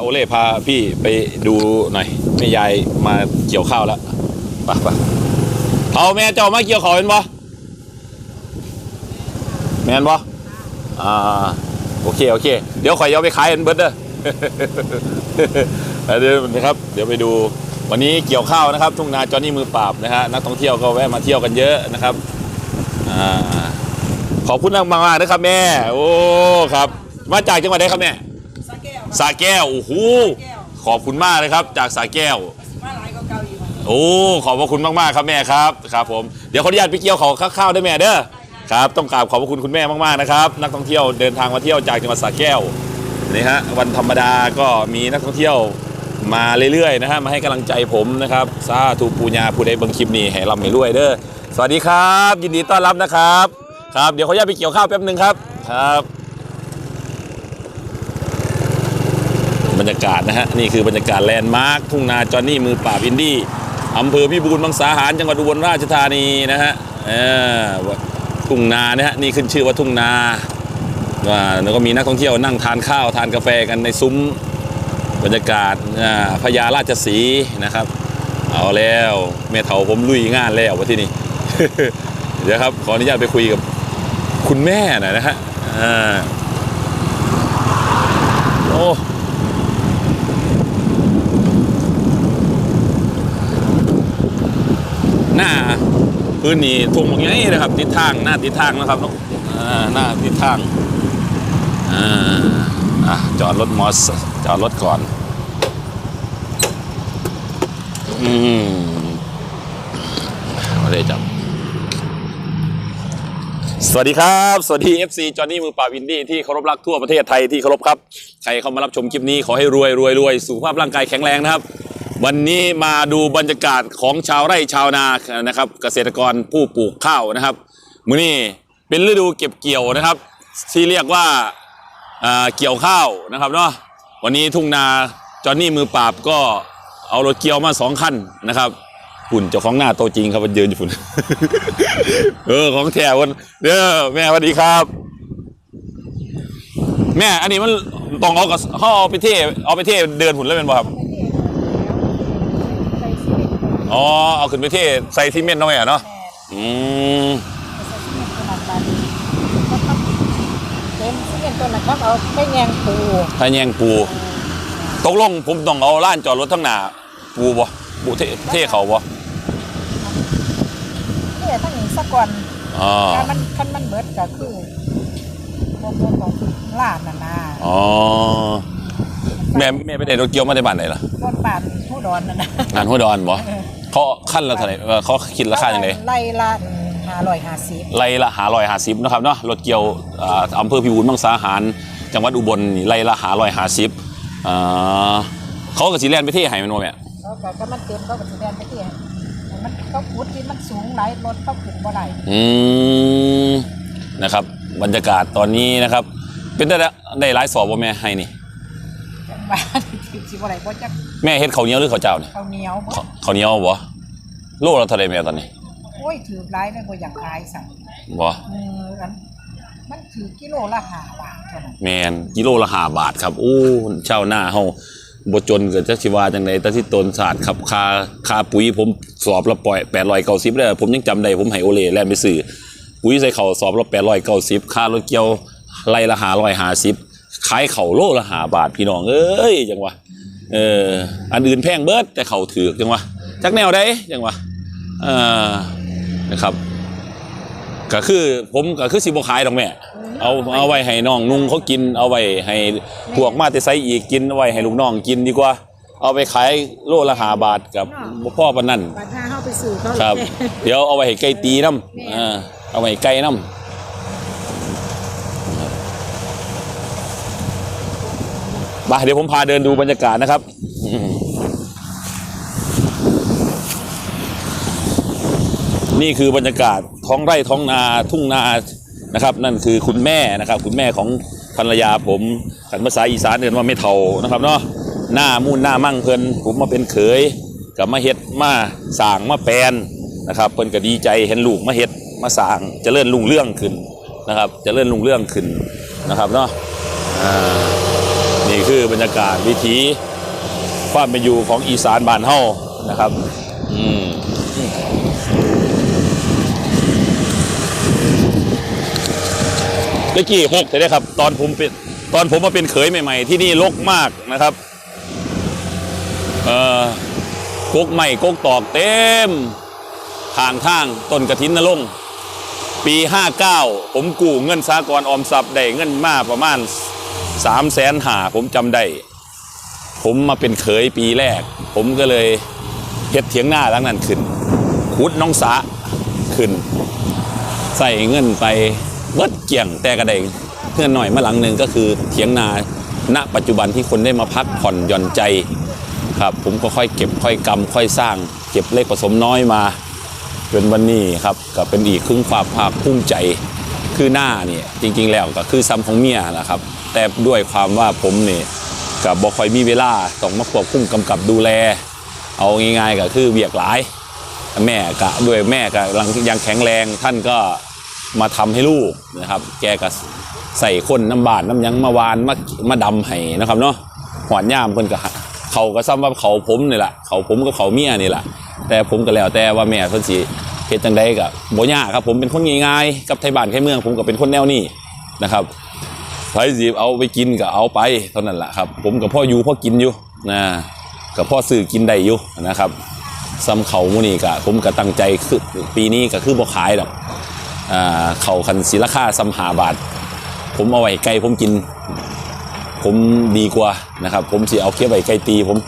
โอเล่พาพี่ไปดูหน่อยแม่ยายมาเกี่ยวข้าวแล้วไปไปเอาแม่เจ้ามาเกี่ยวข้าวเป็นบ่แม่นบ่อ่าโอเคโอเค เดี๋ยวข่อยเอาไปขายกันเบิดเด้อเดี๋ยวนะครับ เดี๋ยวไปดูวันนี้เกี่ยวข้าวนะครับ ทุ่งนาจอนนี่มือปราบนะฮะนักท่องเที่ยวก็แวะมาเที่ยวกันเยอะนะครับอ่าขอบคุณมากมากนะครับแม่ โอ้ครับ มาจากจังหวัดไหนครับแม่ สาแก้วโอ้โหขอบคุณมากเลยครับ จากสาแก้ว มาหลายก็เก่าอยู่โอ้ขอบพระคุณมากๆครับแม่ครับครับผมเดี๋ยวขออนุญาตไปเกียวขาข้าวๆได้แม่เด้อครับต้องกราบขอบพระคุณคุณแม่มากๆนะครับนักท่องเที่ยวเดินทางมาเที่ยวจากจังหวัดสระแก้วนี่ฮะวันธรรมดาก็มีนักท่องเที่ยวมาเรื่อยๆนะฮะมาให้กำลังใจผมนะครับสาธุปูญาผู้ใดเบิ่งคลิปนี้ให้ร่ำให้รวยเด้อสวัสดีครับ ยินดีต้อนรับนะครับครับเดี๋ยวขออนุญาตไปเกี่ยวข้าวแป๊บหนึงครับครับ บรรยากาศนะฮะนี่คือบรรยากาศแลนด์มาร์คทุ่งนาจอห์นนี่มือปราบอินดี้อำเภอพิบูลมังสาหารจังหวัดอุบลราชธานีนะฮะทุ่งนานะฮะนี่ขึ้นชื่อว่าทุ่งนาว่าแล้วก็มีนักท่องเที่ยวนั่งทานข้าวทานกาแฟกันในซุ้มบรรยากาศอ่าพญาราชสีนะครับ เอาแล้วแม่เถาผมลุยงานแล้ววันที่นี่เดี๋ยวครับขออนุญาตไปคุยกับคุณแม่หน่อยนะฮะอ่าโอ้ หน้าพื้นนี่ทุ่งอย่างนี้นะครับทิศทางหน้าทิศทางนะครับเนอะอ่าหน้าทิศทางอ่าจอดรถมอสจอดรถก่อนอืมไม่ได้จับสวัสดีครับ สวัสดี FC จอห์นนี่มือปราบอินดี้ที่เคารพรักทั่วประเทศไทยที่เคารพครับ ใครเข้ามารับชมคลิปนี้ขอให้รวยรวยรวยสุขภาพร่างกายแข็งแรงนะครับ วันนี้มาดูบรรยากาศของชาวไร่ชาวนานะครับ เกษตรกรผู้ปลูกข้าวนะครับมื้อนี้เป็นฤดูเก็บเกี่ยวนะครับ ที่เรียกว่าอ่าเกี่ยวข้าวนะครับเนาะวันนี้ทุ่งนาจอหนนี่มือปราบก็เอารถเกี่ยวมาสองคันนะครับหุ่นเจ้าของหน้าโตจริงครับมันยืนอยู่ฝุ่นเออของแท้วันเด้อแม่สวัสดีครับ แม่อันนี้มันต้องเอากับห่อเอาไปเทเอาไปเทเดินหุ่นแล้วเป็นบ่ครับ อ๋อเอาขึ้นไปเทใส่ซีเมนต์เอาไว้อะเนาะแม่อืมใส่ซีเมนต์ขนาดนั้นก็ต้องเต็มซีเมนต์ตัวนั้นก็เอาไปแยงปูถ้าแยงปู ตกลงผมต้องเอาล้านจอดรถทั้งหน้าปูบ่ปูเทเทเขาบ่เนี่ยทั้งนี้สักก่อนอ๋อถ้ามันคันมันเบิดก็คือบ่บ่ต้องล่าน่ะนะอ๋อแม่แม่ไปได้รถเกี่ยวมาในบ้านไหนล่ะรถป่านผู้ดอนน่ะนะงานหัวดอนบ่ เขาขั้นละเท่าไหร่เออเขาคิดราคาอย่างไรไล่ละ550ไล่ละหาร้อยหาสิบนะครับเนาะรถเกี่ยวอ่าอำเภอพิบูลมังสาหาร จังหวัดอุบลนี่ไล่ละหาร้อยหาสิบอ่าเขาก็สิแล่นไปเทให้แมันบ่แม่เขาก็ก็มันเต็มเขาก็สิแล่นไปที่ให้มันเขาขุดที่มันสูงหลายรถเขาขึ้นบ่ได้อืมนะครับบรรยากาศตอนนี้นะครับ เป็นได้ได้หลายสอบบ่แม่ให้นี่ จังหวะที่สิบ่ได้บ่จักแม่เฮ็ดข้าวเหนียวหรือข้าวเจ้าเนี่ยข้าวเหนียวบ่ข้าวข้าวเหนียวบ่โลละเท่าไหร่แม่ตอนนี้โอ้ยถือหลายเลยบ่อยากขายสั่งบ่เอออันมันถือกิโลละห้าบาทเท่านั้นแม่นกิโลละห้าบาทครับโอ้ชาวนาเฮาบ่จนก็จักสิว่าจังไดแต่ที่ตนศาสตร์ครับค่าค่าปุ๋ยผมสอบละปล่อย890เด้อผมยังจำได้ผมให้โอเล่แล่นไปซื้อปุ๋ยใส่ข้าวสอบละ890ค่ารถเกี่ยวไร่ละ550 ขายข้าวโลละ5บาทพี่น้องเอ้ยจังหวะเอออันอื่นแพงเบิดแต่เขาถือกจังวะจักแนวได้จังวะเออนะครับก็คือผมก็คือสิบขายดอกแม่ เอาเอาไว้ให้น้องนุ่งเขากินเอาไว้ให้พวกมาแต่ไซอีกกินเอาไว้ให้ลูกน้องกินดีกว่า เอาไปขายโลละหาบาทกับบ่พ่อปานนั่นบาทห้าเฮาไปซื้อเขาครับ เดี๋ยวเอาไว้ให้ไก่ตีน้ำอ่าเอาไว้ให้ไก่น้ำ มาเดี๋ยวผมพาเดินดูบรรยากาศนะครับนี่คือบรรยากาศท้องไร่ท้องนาทุ่งนานะครับ นั่นคือคุณแม่นะครับ คุณแม่ของภรรยาผมขันภาษาอีสานเรียนว่าไม่เท่านะครับเนาะหน้ามุ่นหน้ามั่งเพลินผมมาเป็นเขยกับมาเฮ็ดมาสางมาแปลนนะครับเพิ่นก็ดีใจเห็นลูกมาเฮ็ดมาสร้างเจริญรุ่งเรื่องขึ้นนะครับ จะเจริญรุ่งเรื่องขึ้นนะครับเนาะ นี่คือบรรยากาศวิถีความเป็นอยู่ของอีสานบ้านเฮานะครับอืมเมื่อกี้หกแต่ได้ครับ ตอนผมเป็นตอนผมมาเป็นเขยใหม่ ๆ ที่นี่รกมากนะครับ เอ่อกกใหม่กกตอกเต็มทางทางต้นกระถินนรงปี 59 ผมกู้เงินสากรออมทรัพย์ได้เงินมาประมาณ 3 0 0แสนหาผมจำได้ ผมมาเป็นเขยปีแรก ผมก็เลยเฮ็ดเถียงหน้าหลังนั้นขึ้นขุดน้องสาขึ้น ใส่เงินไปเบิดเกี่ยงแต่กระเดงเพื่อนหน่อยมาหลังหนึ่งก็คือเถียงนาณปัจจุบันที่คนได้มาพักผ่อนหย่อนใจครับผมก็ค่อยเก็บค่อยกำค่อยสร้าง เก็บเล็กผสมน้อยมาจนวันนี้ครับก็เป็นอีกครึ่งความภาคภูมิใจคือหน้าเนี่ยจริง ๆ แล้วก็คือซ้ำของเมียนะครับ แต่ด้วยความว่าผมเนี่ยกับบ่ค่อยมีเวลาต้องมาควบคุมกำกับดูแล เอาง่ายๆก็คือเวียกหลาย แม่ก็ด้วยแม่ก็ยังยังแข็งแรงท่านก็มาทำให้ลูกนะครับ แกก็ใส่คนน้ำบาดน้ำยังมาวานมามาดำให้นะครับเนาะหวานย่ามเพิ่นก็เขาก็ซ้ำว่าเขาผมนี่แหละเขาผมกับเขาเมียนี่แหละแต่ผมก็แล้วแต่ว่าแม่เพิ่นสิเฮ็ดจังไดก็บ่ยากครับ ผมเป็นคนง่ายๆกับไทยบ้านไทยเมือง ผมก็เป็นคนแนวนี้นะครับ ใครสิเอาไปกินก็เอาไปเท่านั้นแหละครับ ผมกับพ่ออยู่พ่อกินอยู่นะกับพ่อซื้อกินได้อยู่นะครับซ้ำเขามูนี่กะผมก็ตั้งใจคือปีนี้ก็คือบ่ขายดอกอ่าเขาคันศิลค่าซ้ำหาบาท ผมเอาไว้ไก่ผมกิน ผมดีกว่านะครับ ผมสิเอาเคี้ยวไว้ไก่ตี ผม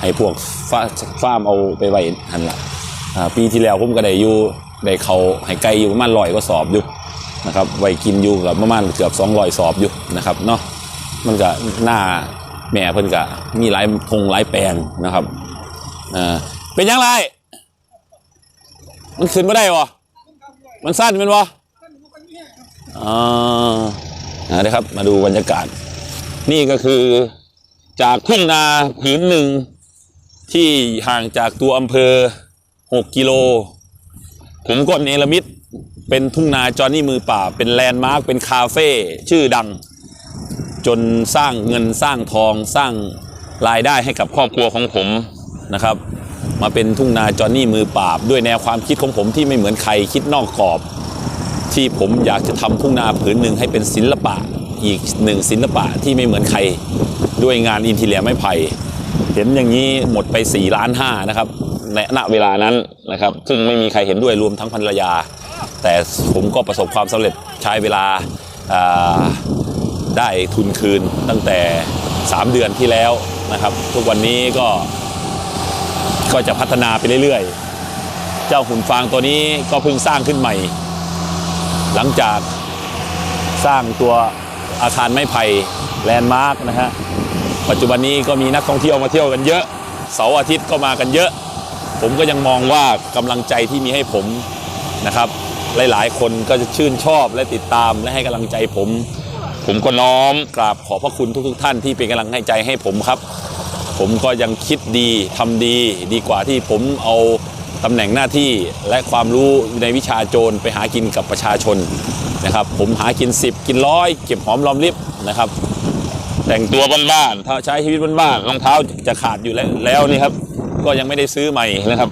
ให้พวกฟ้าฟ้ามเอาไปไว้หันละปีที่แล้วผมก็ได้อยู่ได้เขาให้ไก่อยู่ประมาณร้อยก็สอบอยู่ นะครับไว้กินอยู่กับประมาณเกือบ200สอบอยู่นะครับเนาะมันก็หน้าแม่เพิ่นก็มีหลายทงหลายแปลงนะครับอ่าเป็นยังไงมันขึ้นไม่ได้วะมันสั้นเป็นวะอ่าอ่าเดี๋ยวครับ มาดูบรรยากาศ นี่ก็คือจากทุ่งนาผืนหนึ่งที่ห่างจากตัวอำเภอ 6 กิโล ผมก็เนรมิตเป็นทุ่งนาจอห์นนี่มือป่า เป็นแลนด์มาร์คเป็นคาเฟ่ชื่อดัง จนสร้างเงินสร้างทองสร้างรายได้ให้กับครอบครัวของผมนะครับ มาเป็นทุ่งนาจอห์นนี่มือปราด้วยแนวความคิดของผมที่ไม่เหมือนใครคิดนอกกรอบ ที่ผมอยากจะทำทุ่งนาผืนหนึ่งให้เป็นศิลปะอีกหนึ่งศิลปะที่ไม่เหมือนใครด้วยงานอินทีเลียไม้ไผ่เห็นอย่างนี้หมดไป4ล้านห้านะครับ ในณเวลานั้นนะครับ ซึ่งไม่มีใครเห็นด้วยรวมทั้งภรรยา แต่ผมก็ประสบความสำเร็จใช้เวลาาได้ทุนคืนตั้งแต่ 3 เดือนที่แล้วนะครับ ทุกวันนี้ก็ก็จะพัฒนาไปเรื่อยๆ เจ้าหุ่นฟางตัวนี้ก็เพิ่งสร้างขึ้นใหม่ หลังจากสร้างตัวอาคารไม้ไผ่แลนด์มาร์กนะฮะปัจจุบันนี้ก็มีนักท่องเที่ยวมาเที่ยวกันเยอะ เสาร์อาทิตย์ก็มากันเยอะ ผมก็ยังมองว่ากำลังใจที่มีให้ผมนะครับ หลายๆ คนก็จะชื่นชอบและติดตามและให้กำลังใจผม ผมก็น้อมกราบขอบพระคุณทุก ๆ ท่านที่เป็นกำลังให้ใจให้ผมครับ ผมก็ยังคิดดีทำดีดีกว่าที่ผมเอาตำแหน่งหน้าที่และความรู้ในวิชาโจรไปหากินกับประชาชนนะครับ ผมหากิน 10 กินร้อยเก็บหอมรอมริบนะครับ แต่งตัวบ้านๆถ้าใช้ชีวิตบ้านๆรองเท้าจะขาดอยู่แล้วนี่ครับ ก็ยังไม่ได้ซื้อใหม่นะครับ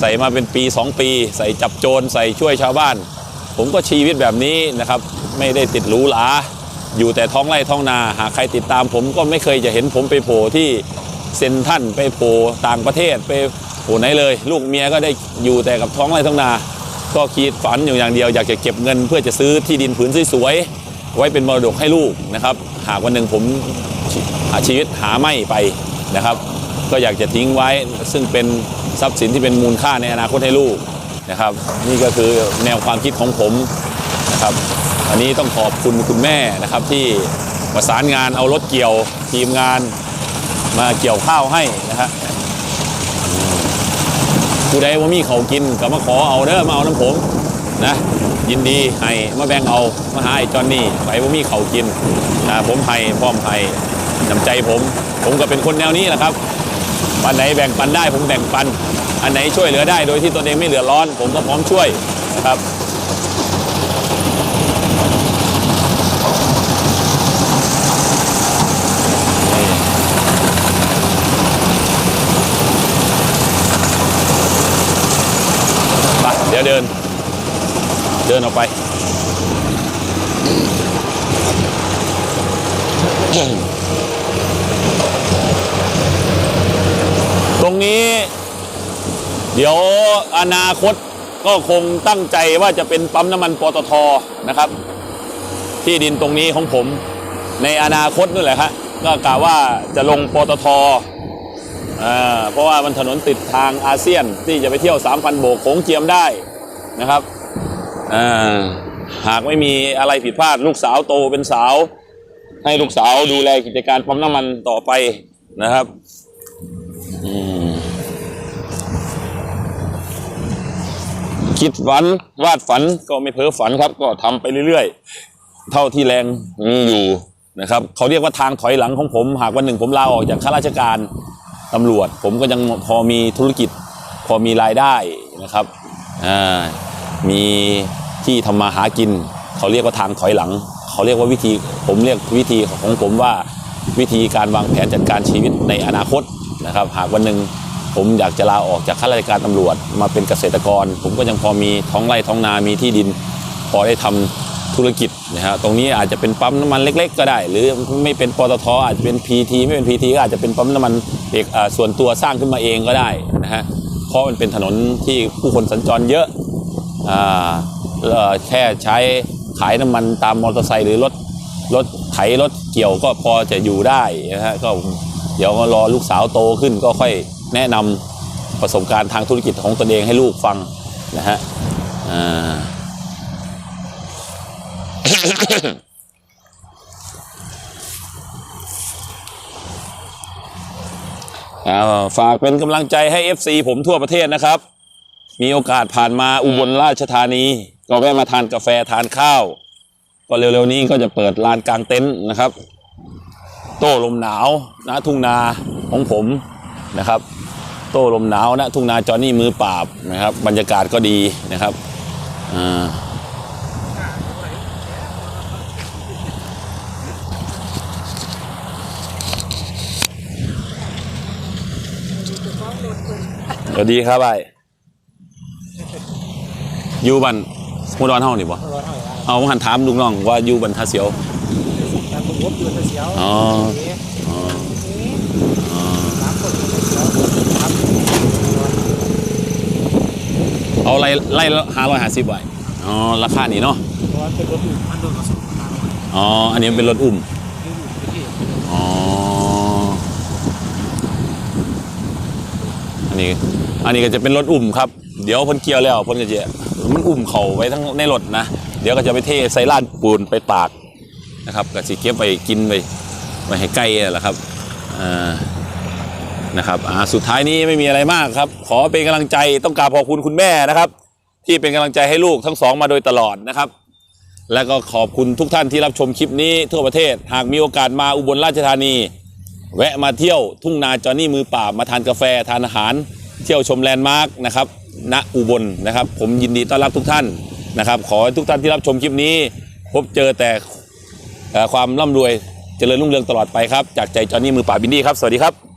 ใส่มาเป็นปี 2 ปี ใส่จับโจรใส่ช่วยชาวบ้าน ผมก็ชีวิตแบบนี้นะครับ ไม่ได้ติดหรูหราอยู่แต่ท้องไร่ท้องนาหากใครติดตามผมก็ไม่เคยจะเห็นผมไปโผล่ที่เซนทันไปโผล่ต่างประเทศไปโผล่ไหนเลย ลูกเมียก็ได้อยู่แต่กับท้องไร่ท้องนา ก็คิดฝันอยู่อย่างเดียวอยากจะเก็บเงิน เพื่อจะซื้อที่ดินผืนสวยๆไว้เป็นมรดกให้ลูกนะครับ หากวันหนึ่งผมหาชีวิตหาไม่ไปนะครับ ก็อยากจะทิ้งไว้ ซึ่งเป็นทรัพย์สินที่เป็นมูลค่าในอนาคตให้ลูกนะครับ นี่ก็คือแนวความคิดของผมนะครับอันนี้ต้องขอบคุณคุณแม่นะครับที่ประสานงานเอารถเกี่ยวทีมงานมาเกี่ยวข้าวให้นะฮะผู้ใดว่ามีเขากินก็มาขอเอาเด้อมาเอาน้ำผมนะยินดีให้มาแบ่งเอามาหาไอ้จอนนี่ไปว่ามีเขากินนะผมให้พร้อมให้น้ำใจผม ผมก็เป็นคนแนวนี้แหละครับ วันไหนแบ่งปันได้ผมแบ่งปัน อันไหนช่วยเหลือได้โดยที่ตนเองไม่เหลือร้อน ผมก็พร้อมช่วยครับเดี๋ยวเดิน เดินออกไป นี้ เดี๋ยวอนาคตก็คงตั้งใจว่าจะเป็นปั๊มน้ำมันปตทนะครับ ที่ดินตรงนี้ของผมในอนาคตนั่นแหละครับก็กะว่าจะลงปตทเพราะว่ามันถนนติดทางอาเซียนที่จะไปเที่ยว3,000โบกโขงเจียมได้นะครับหากไม่มีอะไรผิดพลาดลูกสาวโตเป็นสาว ให้ลูกสาวดูแลกิจการปั๊มน้ำมันต่อไปนะครับ คิดฝันวาดฝันก็ไม่เพ้อฝันครับ ก็ทำไปเรื่อยๆ เท่าที่แรงมีอยู่นะครับเขาเรียกว่าทางถอยหลังของผม หากวันหนึ่งผมลาออกจากข้าราชการตำรวจ ผมก็ยังพอมีธุรกิจ พอมีรายได้นะครับมีที่ทำมาหากิน เขาเรียกว่าทางถอยหลัง เขาเรียกว่าวิธีผมเรียกวิธีของผมว่าวิธีการวางแผนจัดการชีวิตในอนาคตนะครับ หากวันหนึ่ง ผมอยากจะลาออกจากข้าราชการตำรวจ มาเป็นเกษตรกร ผมก็ยังพอมีท้องไร่ท้องนามีที่ดิน พอได้ทำธุรกิจนะฮะตรงนี้อาจจะเป็นปั๊มน้ำมันเล็ก ๆ ก็ได้ หรือไม่เป็นปตทอาจจะเป็น PT ไม่เป็น PT ก็อาจจะเป็นปั๊มน้ำมันเอกส่วนตัวสร้างขึ้นมาเองก็ได้นะฮะเพราะมันเป็นถนนที่ผู้คนสัญจรเยอะแค่ใช้ขายน้ำมันตามมอเตอร์ไซค์หรือรถรถไถรถเกี่ยวก็พอจะอยู่ได้นะฮะก็เดี๋ยวรอลูกสาวโตขึ้นก็ค่อย แนะนำประสบการณ์ทางธุรกิจของตนเองให้ลูกฟังนะฮะอ่าฝากเป็นกำลังใจให้ FC ผมทั่วประเทศนะครับ มีโอกาสผ่านมาอุบลราชธานี ก็แวะมาทานกาแฟทานข้าว ก็เร็วๆนี้ก็จะเปิดลานกลางเต็นท์นะครับ โต้ลมหนาวณทุ่งนาของผม นะครับ โต้ลมหนาวณทุ่งนาจอห์นนี่มือปราบนะครับ บรรยากาศก็ดีนะครับอ่าสวัสดีครับไอ้อยู่บันสมุดอนเฮานี่บ่รถเท่าไหร่เอาหันถามลูกน้องว่าอยู่บันทาเสียวแต่ผมวบอยู่แต่เสียวอ๋ออ๋ออ๋อ สามคนอยู่แต่เสียวครับ เอาไล่ไล่ห้าร้อยห้าสิบไว้อ๋อราคานี้เนาะรถอยู่มันโดนกระสุนมาอ๋ออันนี้เป็นรถอุ้มอ๋ออันนี้อันนี้ก็จะเป็นรถอุ้มครับ เดี๋ยวพ่นเกียวแล้วพ่นก็จะมันอุ้มเขาไว้ทั้งในรถนะ เดี๋ยวก็จะไปเทใส่ลาดปูนไปตากนะครับก็สิเก็บไปกินไปไว้ให้ใกล้แหละครับอ่า นะครับสุดท้ายนี้ไม่มีอะไรมากครับ ขอเป็นกำลังใจต้องกราบขอบคุณคุณแม่นะครับ ที่เป็นกำลังใจให้ลูกทั้งสองมาโดยตลอดนะครับ และก็ขอบคุณทุกท่านที่รับชมคลิปนี้ทั่วประเทศหากมีโอกาสมาอุบลราชธานี แวะมาเที่ยวทุ่งนาจอห์นี่มือปรามาทานกาแฟทานอาหาร เที่ยวชมแลนด์มาร์กนะครับณอุบลนะครับ ผมยินดีต้อนรับทุกท่านนะครับ ขอให้ทุกท่านที่รับชมคลิปนี้ พบเจอแต่ความร่ำรวยเจริญรุ่งเรืองตลอดไปครับ จากใจจอห์นี่มือปราบินดี้ครับ สวัสดีครับ